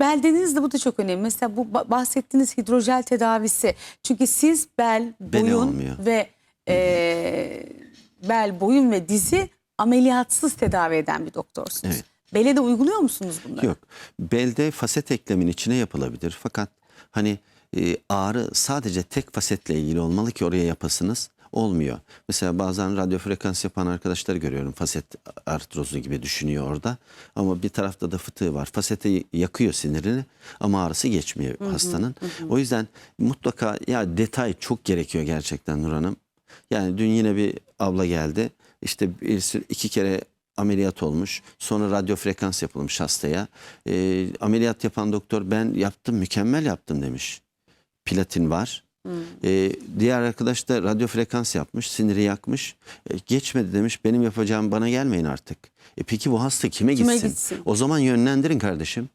bel dediğinizde bu da çok önemli. Mesela bu ba- bahsettiğiniz hidrojel tedavisi. Çünkü siz bel, Beli boyun olmuyor. ve e, bel, boyun ve dizi ameliyatsız tedavi eden bir doktorsunuz. Evet. Bele de uyguluyor musunuz bunları? Yok. Belde faset eklemin içine yapılabilir. Fakat hani e, ağrı sadece tek fasetle ilgili olmalı ki oraya yapasınız. Olmuyor. Mesela bazen radyo frekans yapan arkadaşları görüyorum. Faset artrozu gibi düşünüyor orada. Ama bir tarafta da fıtığı var. Fasete yakıyor sinirini ama ağrısı geçmiyor hastanın. O yüzden mutlaka ya detay çok gerekiyor gerçekten Nur Hanım. Yani dün yine bir abla geldi. İşte birisi iki kere ameliyat olmuş. Sonra radyo frekans yapılmış hastaya. Ee, ameliyat yapan doktor ben yaptım mükemmel yaptım demiş. Platin var. Ee, diğer arkadaş da radyo frekans yapmış, siniri yakmış. Ee, geçmedi demiş. Benim yapacağım bana gelmeyin artık. E peki bu hasta kime Kime gitsin? gitsin? O zaman yönlendirin kardeşim.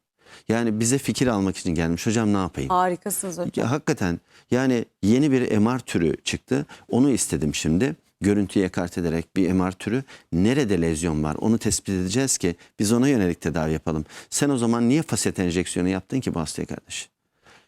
Yani bize fikir almak için gelmiş. Hocam ne yapayım? Harikasınız hocam. Ya hakikaten yani yeni bir MR türü çıktı. Onu istedim şimdi. Görüntüyü ekart ederek bir MR türü. Nerede lezyon var onu tespit edeceğiz ki biz ona yönelik tedavi yapalım. Sen o zaman niye faset enjeksiyonu yaptın ki bu hastaya kardeş?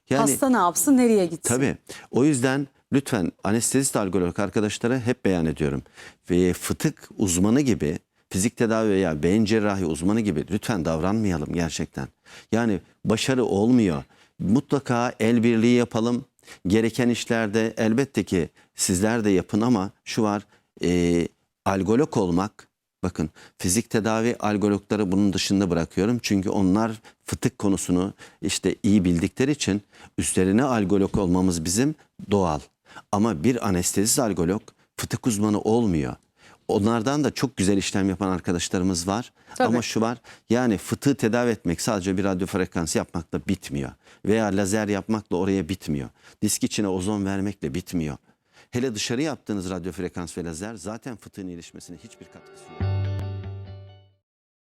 Yani Hasta ne yapsın, nereye gitsin? tabii o yüzden lütfen anestezist algolog arkadaşlara hep beyan ediyorum. Ve fıtık uzmanı gibi fizik tedavi veya beyin cerrahi uzmanı gibi lütfen davranmayalım gerçekten. Yani başarı olmuyor. Mutlaka el birliği yapalım. Gereken işlerde elbette ki sizler de yapın ama şu var e, algolog olmak Bakın fizik tedavi algologları bunun dışında bırakıyorum. Çünkü onlar fıtık konusunu işte iyi bildikleri için üstlerine algolog olmamız bizim doğal. Ama bir anestezist algolog fıtık uzmanı olmuyor. Onlardan da çok güzel işlem yapan arkadaşlarımız var. Tabii. Ama şu var yani fıtığı tedavi etmek sadece bir radyo frekans yapmakla bitmiyor. Veya lazer yapmakla oraya bitmiyor. Disk içine ozon vermekle bitmiyor. Hele dışarı yaptığınız radyo frekans ve lazer zaten fıtığın iyileşmesine hiçbir katkısı yok.